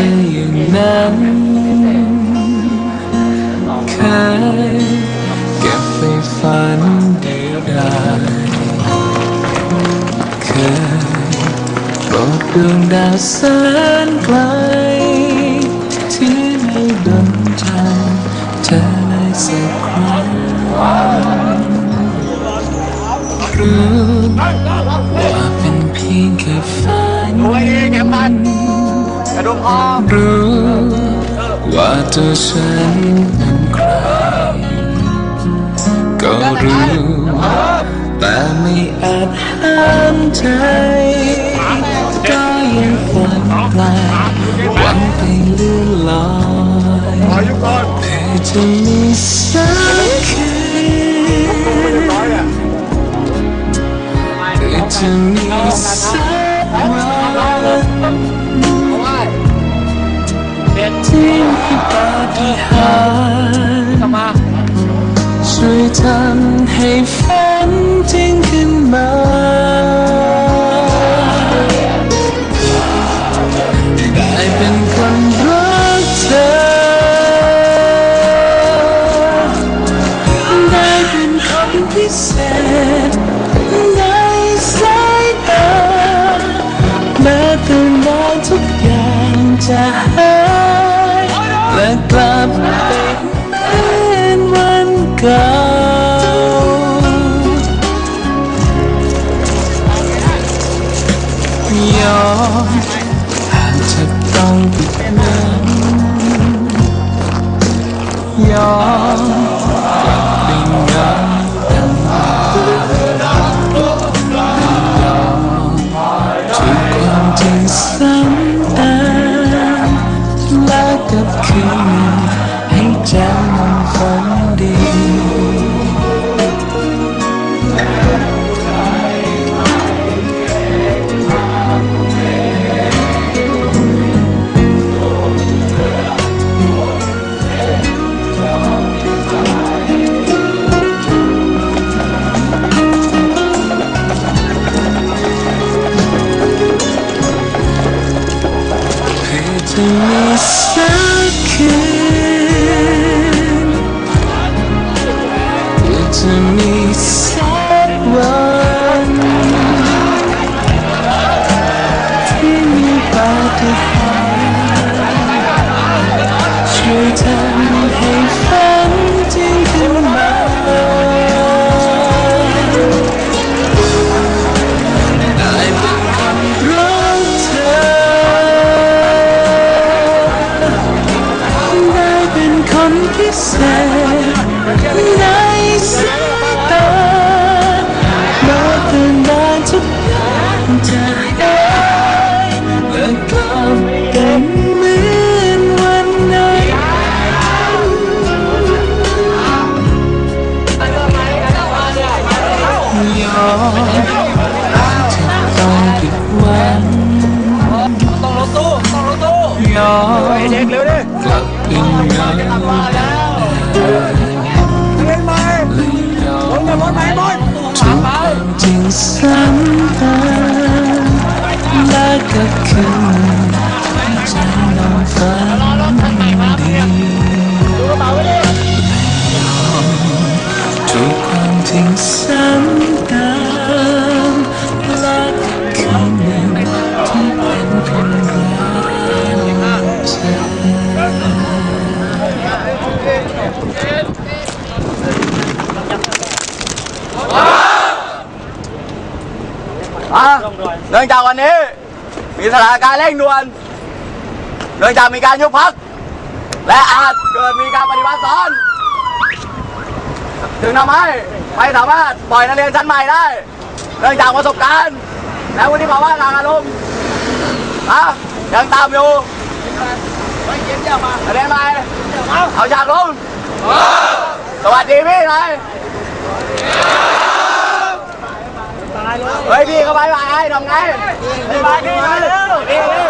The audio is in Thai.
ยแออย่างนั้นเคยเก็บไปฝันได้ได้เคยโปรดดวงดาวแสนไกล ที่ไม่ดนใจเธอในสักครั้งรู้ว่าเป็นเพียงแค่ฝัน ตัวเองเข็มขัดกระดุมคอรู้ว่าตัวฉันเป็นใคร ก็รู้ แต่ไม่อาจห้ามใจก็ยังฝันไกลหวังไปเลื่อนลอยขอยุก่อนเพื่อจะมีสักคืนร้อยอะเพื่อจะมีสัก ปาฏิหาริย์กลับมาช่วยทำให้ฝันจริงขึ้นมาได้เป็นคนรักเธอ ได้เป็นคนพิเศษ ยอมกลับเป็นเจะมีสักวันที่มีปาฏิหาริย์ช่วยทำให้ฝันจริงขึ้นมา ได้เป็นคนรักเธอ ได้เป็นคนพิเศษใน สายตาแม้แต่นานทุกอย่างจะหายและกลับเป็นเหมือนวันนั้นยอมจะต้องผิดหวังต้องรถตู้ต้องรถตู้ยอมกเร็วกลับเป็นเง และก็คือใจนอนฝันดีถูกความจริงซ้ำเติ มีสถานการณ์เร่งด่วนเนื่องจากมีการยุบพักและอาจเกิดมีการปฏิวัติซ้อน ถึงทำให้ไม่สามารถปล่อยนักเรียนชั้นใหม่ได้ เนื่องจากประสบการณ์ และวุฒิภาวะทางอารมณ์อะยังตามอยู่นักเรียนใหม่เอาฉากลงสวัสดีพี่นาย เฮ้ยพี่ก็บายบายไอ้งบายบายพี่มาเร็ว